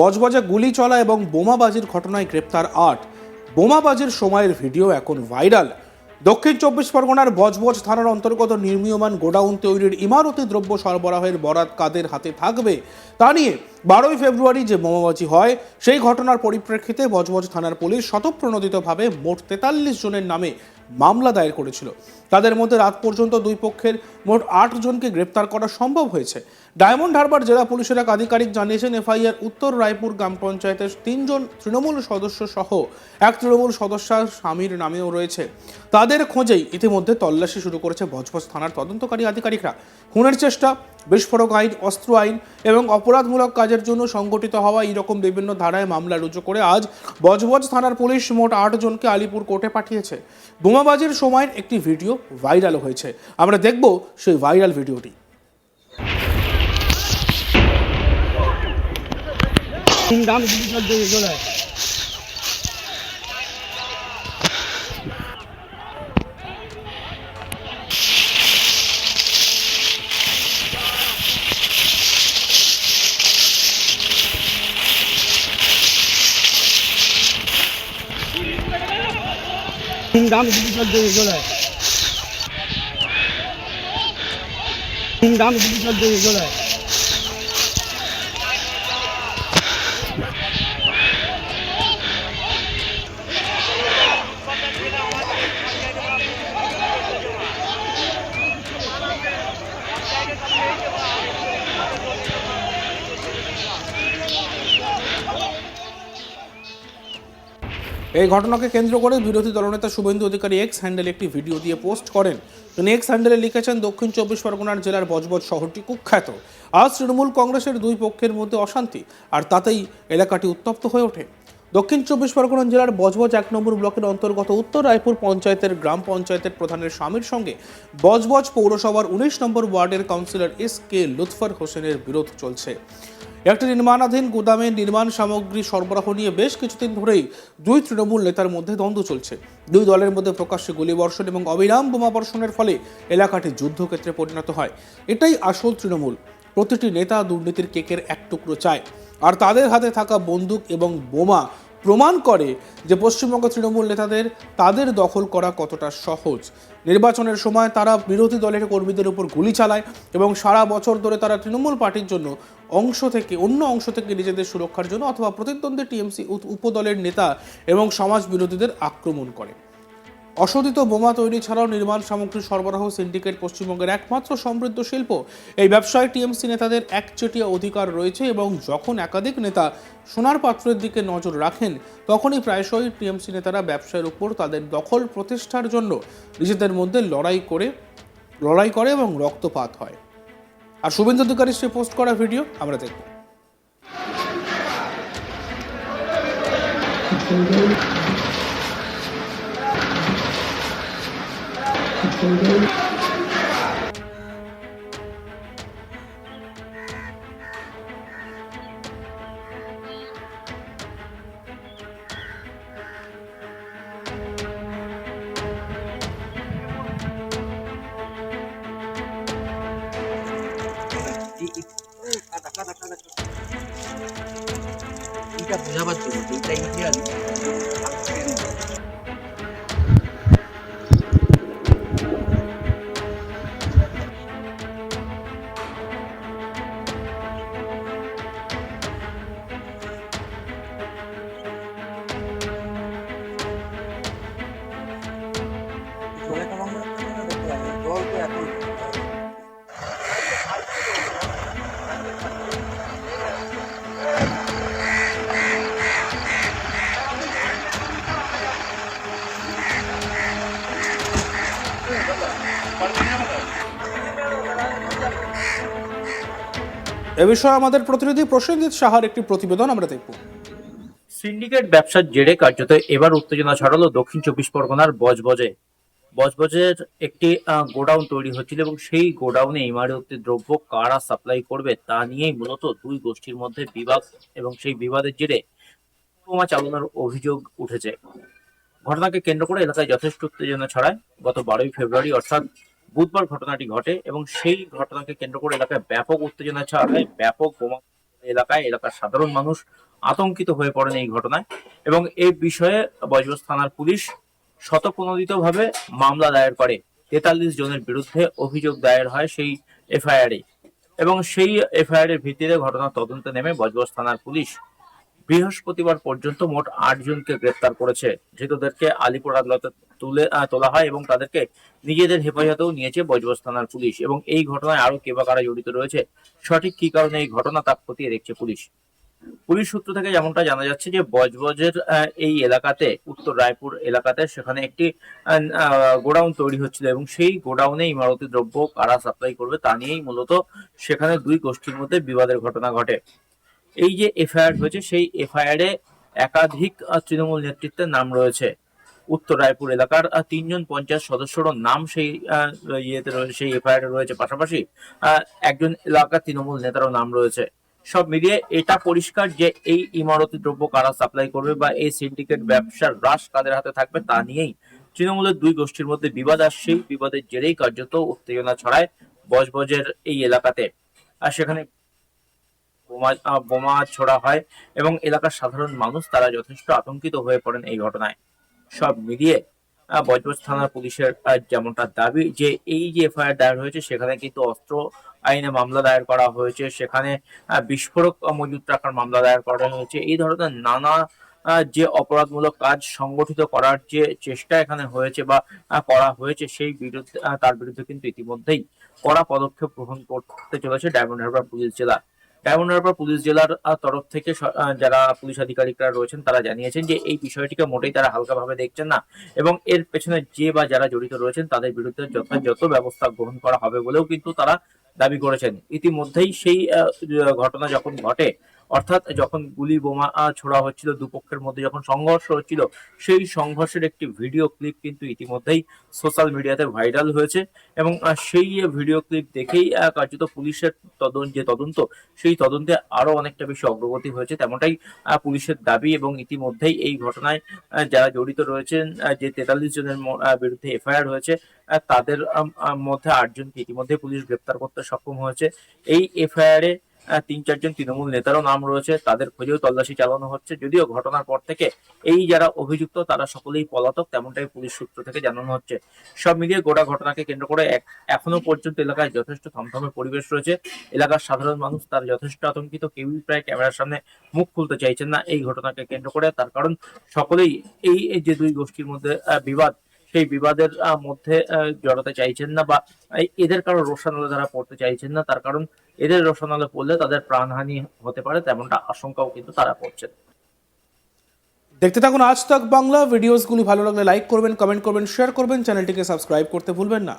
বজবজে গুলি চলা এবং বোমাবাজির ঘটনায় গ্রেপ্তার আট। বোমাবাজির সময়ের ভিডিও এখন ভাইরাল। দক্ষিণ চব্বিশ পরগনার বজবজ থানার অন্তর্গত নির্মীয়মান গোডাউন তৈরির ইমারতি দ্রব্য সরবরাহের বরাত কাদের হাতে থাকবে তা নিয়ে বারোই ফেব্রুয়ারি যে বোমাবাজি হয়, সেই ঘটনার পরিপ্রেক্ষিতে বজবজ থানার পুলিশ স্বতঃপ্রণোদিতভাবে মোট তেতাল্লিশ জনের নামে মামলা দায়ের করেছিল। তাদের মধ্যে রাত পর্যন্ত দুই পক্ষের মোট আট জনকে গ্রেপ্তার করা সম্ভব হয়েছে। ডায়মন্ড হারবার জেলা পুলিশের এক আধিকারিক জানিয়েছেন, এফআইআর উত্তর রায়পুর গ্রাম পঞ্চায়েতের তিনজন তৃণমূল সদস্য সহ এক তৃণমূল সদস্যার স্বামীর নামেও রয়েছে। তাদের খোঁজেই ইতিমধ্যে তল্লাশি শুরু করেছে ভজভজ থানার তদন্তকারী আধিকারিকরা। খুনের চেষ্টা, বিস্ফোরক আইন, অস্ত্র আইন এবং অপরাধমূলক কাজের জন্য সংগঠিত হওয়া এরকম বিভিন্ন ধারায় মামলা রুজু করে আজ বজবজ থানার পুলিশ মোট আট জনকে আলিপুর কোর্টে পাঠিয়েছে। বোমাবাজির সময়ের একটি ভিডিও ভাইরাল হয়েছে। আমরা দেখব সেই ভাইরাল ভিডিওটি। দাম চলে দাম চলছে চলে দাম চলছে চলে এই ঘটনাকে কেন্দ্র করে বিরোধী দলনেতা শুভেন্দু অধিকারী এক্স হ্যান্ডেলে একটি ভিডিও দিয়ে পোস্ট করেন। তিনি এক্স হ্যান্ডেলে লিখেছেন, দক্ষিণ চব্বিশ পরগনার জেলার বজবজ শহরটি কুখ্যাত। আজ তৃণমূল কংগ্রেসের দুই পক্ষের মধ্যে অশান্তি, আর তাতেই এলাকাটি উত্তপ্ত হয়ে ওঠে। দক্ষিণ চব্বিশ পরগনা জেলার বজবজ এক নম্বর ব্লকের অন্তর্গত উত্তর রায়পুর পঞ্চায়েতের গ্রাম পঞ্চায়েতের প্রধানের স্বামীর সঙ্গে বজবজ পৌরসভার উনিশ নম্বর ওয়ার্ডের কাউন্সিলর এস কে লুৎফর হোসেনের বিরোধ চলছে। একটি নির্মাণাধীন গুদামে নির্মাণ সামগ্রী সরবরাহ নিয়ে বেশ কিছুদিন ধরেই দুই তৃণমূল নেতার মধ্যে দ্বন্দ্ব চলছে। দুই দলের মধ্যে প্রকাশ্যে গুলিবর্ষণ এবং অবিরাম বোমাবর্ষণের ফলে এলাকাটি যুদ্ধক্ষেত্রে পরিণত হয়। এটাই আসল তৃণমূল। প্রতিটি নেতা দুর্নীতির কেকের এক টুকরো চায়। আর তাদের হাতে থাকা বন্দুক এবং বোমা প্রমাণ করে যে পশ্চিমবঙ্গ তৃণমূল নেতাদের তাদের দখল করা কতটা সহজ। নির্বাচনের সময় তারা বিরোধী দলের কর্মীদের উপর গুলি চালায় এবং সারা বছর ধরে তারা তৃণমূল পার্টির জন্য অংশ থেকে অন্য অংশ থেকে নিজেদের সুরক্ষার জন্য অথবা প্রতিদ্বন্দ্বী টিএমসি উপদলের নেতা এবং সমাজ বিরোধীদের আক্রমণ করে। অশোধিত বোমা তৈরি ছাড়াও নির্মাণ সামগ্রী সরবরাহ সিন্ডিকেট পশ্চিমবঙ্গের একমাত্র সমৃদ্ধ শিল্প। এই ব্যবসায় টিএমসি নেতাদের একচেটিয়া অধিকার রয়েছে এবং যখন একাধিক নেতা সোনার পাত্রের দিকে নজর রাখেন, তখনই প্রায়শই টিএমসি নেতারা ব্যবসায়ের উপর তাদের দখল প্রতিষ্ঠার জন্য নিজেদের মধ্যে লড়াই করে লড়াই করে এবং রক্তপাত হয়। আর শুভেন্দু অধিকারী সে পোস্ট করা ভিডিও আমরা দেখব। এইটা বোঝাবার জন্য যে এইটা ইতিহাস জল এ বিষয়ে আমাদের প্রতিনিধি প্রসেনজিৎ সাহার একটি প্রতিবেদন আমরা দেখব। সিন্ডিকেট ব্যবসার জেরে কার্যত এবার উত্তেজনা ছড়ালো দক্ষিণ চব্বিশ পরগনার বজবজে। বজবজের একটি গোডাউন তৈরি হচ্ছিল এবং সেই গোডাউনে ইমারতি দ্রব্য কারা সাপ্লাই করবে তা নিয়েই মূলত দুই গোষ্ঠীর মধ্যে বিবাদ এবং সেই বিবাদের জেরে বোমা চালানোর অভিযোগ উঠেছে। ঘটনাকে কেন্দ্র করে এলাকায় যথেষ্ট উত্তেজনা ছড়ায়। গত বারোই ফেব্রুয়ারি অর্থাৎ বুধবার ঘটনাটি ঘটে এবং সেই ঘটনাকে কেন্দ্র করে এলাকায় ব্যাপক উত্তেজনা ছড়ায়, ব্যাপক বোমা এলাকায় এলাকার সাধারণ মানুষ আতঙ্কিত হয়ে পড়েন এই ঘটনায় এবং এই বিষয়ে বজবজ থানার পুলিশ শতপ্রণোদিত ভাবে মামলা দায়ের করে। তেতাল্লিশ জনের বিরুদ্ধে অভিযোগ দায়ের হয় সেই এফআইআর এবং সেই এফআইআর এর ভিত্তিতে ঘটনা তদন্তে নেমে বজবজ থানার পুলিশ বৃহস্পতিবার পর্যন্ত মোট আট জনকে গ্রেপ্তার করেছে। ধৃতদেরকে আলিপুর আদালতে তুলে তোলা হয় এবং তাদেরকে নিজেদের হেফাজতেও নিয়েছে বজবজ থানার পুলিশ এবং এই ঘটনায় আরও কে বা কারা জড়িত রয়েছে, সঠিক কি কারণে এই ঘটনা তা খতিয়ে দেখছে পুলিশ। পুলিশ সূত্র থেকে যেমনটা জানা যাচ্ছে যে বজবজের এই এলাকাতে, উত্তর রায়পুর এলাকাতে সেখানে একটি গোডাউন তৈরি হচ্ছিল এবং সেই গোডাউনে ইমারতি দ্রব্য কারা সাপ্লাই করবে তা নিয়েই মূলত সেখানে দুই গোষ্ঠীর মধ্যে বিবাদের ঘটনা ঘটে। এই যে এফআইআর হয়েছে, সেই এফআইআর একাধিক তৃণমূল নেতৃত্বের নাম রয়েছে। উত্তর রায়পুর এলাকার তিনজন পঞ্চায়েত সদস্যরও নাম সেই ইয়েতে রয়েছে সেই এফআইআর রয়েছে। পাশাপাশি একজন এলাকার তৃণমূল নেতারও নাম রয়েছে। সব মিলিয়ে এটা পরিষ্কার যে এই ইমারতি দ্রব্য কারা সাপ্লাই করবে বা এই সিন্ডিকেট ব্যবসার হ্রাস কাদের হাতে থাকবে তা নিয়েই তৃণমূলের দুই গোষ্ঠীর মধ্যে বিবাদ আর সেই বিবাদের জেরেই কার্যত উত্তেজনা ছড়ায় বজবজের এই এলাকাতে। আর সেখানে বোমা বোমা ছোড়া হয় এবং এলাকার সাধারণ মানুষ তারা যথেষ্ট আতঙ্কিত হয়ে পড়েন এই ঘটনায়। সব মিলিয়ে বজবজ থানার পুলিশের যেমনটা দাবি যে এই যে এফআইআর দায়ের হয়েছে, সেখানে কিন্তু অস্ত্র আইনে মামলা দায়ের করা হয়েছে। সেখানে বিস্ফোরক মজুত রাখার মামলা দায়ের করা হয়েছে। এই ধরনের নানা যে অপরাধমূলক কাজ সংগঠিত করার যে চেষ্টা এখানে হয়েছে বা করা হয়েছে, সেই বিরুদ্ধে তার বিরুদ্ধে কিন্তু ইতিমধ্যেই কড়া পদক্ষেপ গ্রহণ করতে চলেছে ডায়মন্ড হারবার পুলিশ জেলা। ডায়মন্ড হারবার পুলিশ জেলার তরফ থেকে যারা পুলিশ আধিকারিকরা রয়েছেন, তারা জানিয়েছেন যে এই বিষয়টিকে মোটেই তারা হালকাভাবে দেখছেন না এবং এর পেছনে যে বা যারা জড়িত রয়েছেন, তাদের বিরুদ্ধে যথাযথ ব্যবস্থা গ্রহণ করা হবে বলেও কিন্তু তারা দাবি করেছেন। ইতিমধ্যেই সেই ঘটনা যখন ঘটে অর্থাৎ যখন গুলি বোমা ছোড়া হচ্ছিল দুপক্ষের মধ্যে, যখন সংঘর্ষ হচ্ছিল, সেই সংঘর্ষের একটি ভিডিও ক্লিপ কিন্তু ইতিমধ্যেই সোশ্যাল মিডিয়াতে ভাইরাল হয়েছে এবং সেই ভিডিও ক্লিপ দেখেই কার্যত পুলিশের তদন্ত, যে তদন্ত, সেই তদন্তে আরও অনেকটা বেশি অগ্রগতি হয়েছে। তেমনটাই পুলিশের দাবি এবং ইতিমধ্যেই এই ঘটনায় যারা জড়িত রয়েছেন যে তেতাল্লিশ জনের বিরুদ্ধে এফআইআর হয়েছে তাদের মধ্যে আটজনকে ইতিমধ্যে পুলিশ গ্রেপ্তার করতে সক্ষম হয়েছে। এই এফআইআর এ তিন, চারজন তৃণমূল নেতারও নাম রয়েছে, তাদের খোঁজেও তল্লাশি চালানো হচ্ছে। যদিও ঘটনার পর থেকে এই যারা অভিযুক্ত, তারা সকলেই পলাতক, তেমনটাই পুলিশ সূত্র থেকে জানানো হচ্ছে। সব মিলিয়ে গোটা ঘটনাকে কেন্দ্র করে এখনও পর্যন্ত এলাকায় যথেষ্ট থমথমে পরিবেশ রয়েছে। এলাকার সাধারণ মানুষ তার যথেষ্ট আতঙ্কিত, কেউই প্রায় ক্যামেরার সামনে মুখ খুলতে চাইছেন না। এই ঘটনাকে কেন্দ্র করে তার কারণ সকলেই এই যে দুই গোষ্ঠীর মধ্যে বিবাদ সেই বিবাদের মধ্যে জড়াতে চাইছেন না বা এদের কারও রোশানলে তারা পড়তে চাইছেন না, তার কারণ এদের রোশানলে পড়লে তাদের প্রাণহানি হতে পারে, তেমনটা আশঙ্কাও কিন্তু তারা করছেন। দেখতে থাকুন আজ তক বাংলা, ভিডিওসগুলি ভালো লাগলে লাইক করবেন, কমেন্ট করবেন, শেয়ার করবেন, চ্যানেলটিকে সাবস্ক্রাইব করতে ভুলবেন না।